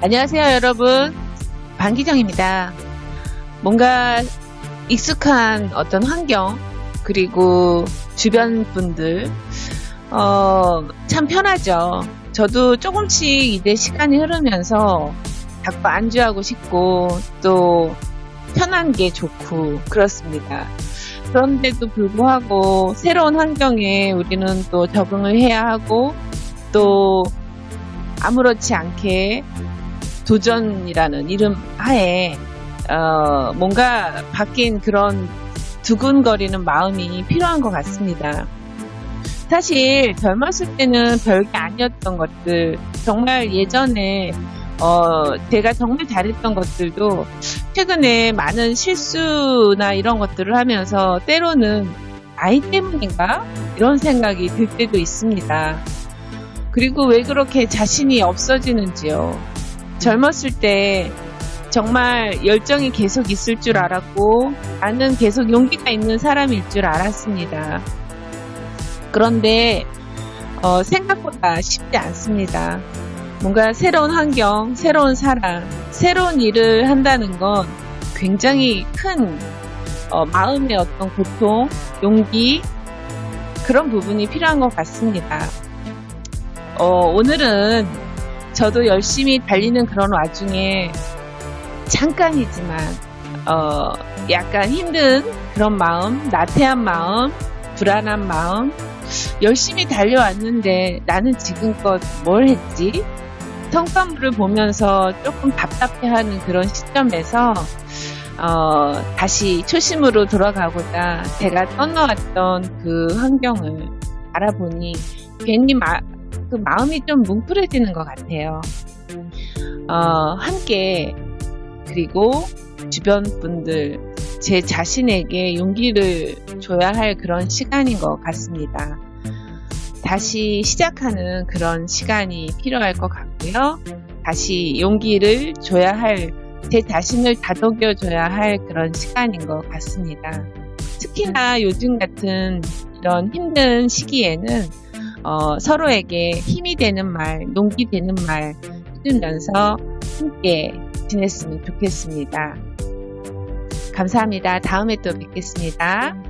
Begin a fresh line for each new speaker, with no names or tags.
안녕하세요, 여러분. 반기정입니다. 뭔가 익숙한 어떤 환경, 그리고 주변 분들, 어, 참 편하죠. 저도 조금씩 이제 시간이 흐르면서 자꾸 안주하고 싶고, 또 편한 게 좋고, 그렇습니다. 그런데도 불구하고 새로운 환경에 우리는 또 적응을 해야 하고, 또 아무렇지 않게 도전이라는 이름 하에 어, 뭔가 바뀐 그런 두근거리는 마음이 필요한 것 같습니다. 사실 젊었을 때는 별게 아니었던 것들, 정말 예전에 어, 제가 정말 잘했던 것들도 최근에 많은 실수나 이런 것들을 하면서 때로는 아이 때문인가? 이런 생각이 들 때도 있습니다. 그리고 왜 그렇게 자신이 없어지는지요. 젊었을 때 정말 열정이 계속 있을 줄 알았고 나는 계속 용기가 있는 사람일 줄 알았습니다. 그런데 어, 생각보다 쉽지 않습니다. 뭔가 새로운 환경, 새로운 사람, 새로운 일을 한다는 건 굉장히 큰 어, 마음의 어떤 고통, 용기 그런 부분이 필요한 것 같습니다. 어, 오늘은 저도 열심히 달리는 그런 와중에 잠깐이지만 어, 약간 힘든 그런 마음, 나태한 마음, 불안한 마음, 열심히 달려왔는데 나는 지금껏 뭘 했지? 성과물을 보면서 조금 답답해하는 그런 시점에서 어, 다시 초심으로 돌아가고자 제가 떠나왔던 그 환경을 알아보니 괜히 마, 그 마음이 좀 뭉클해지는 것 같아요. 어, 함께 그리고 주변 분들 제 자신에게 용기를 줘야 할 그런 시간인 것 같습니다. 다시 시작하는 그런 시간이 필요할 것 같고요. 다시 용기를 줘야 할, 제 자신을 다독여 줘야 할 그런 시간인 것 같습니다. 특히나 요즘 같은 이런 힘든 시기에는 어, 서로에게 힘이 되는 말, 용기 되는 말 해주면서 함께 지냈으면 좋겠습니다. 감사합니다. 다음에 또 뵙겠습니다.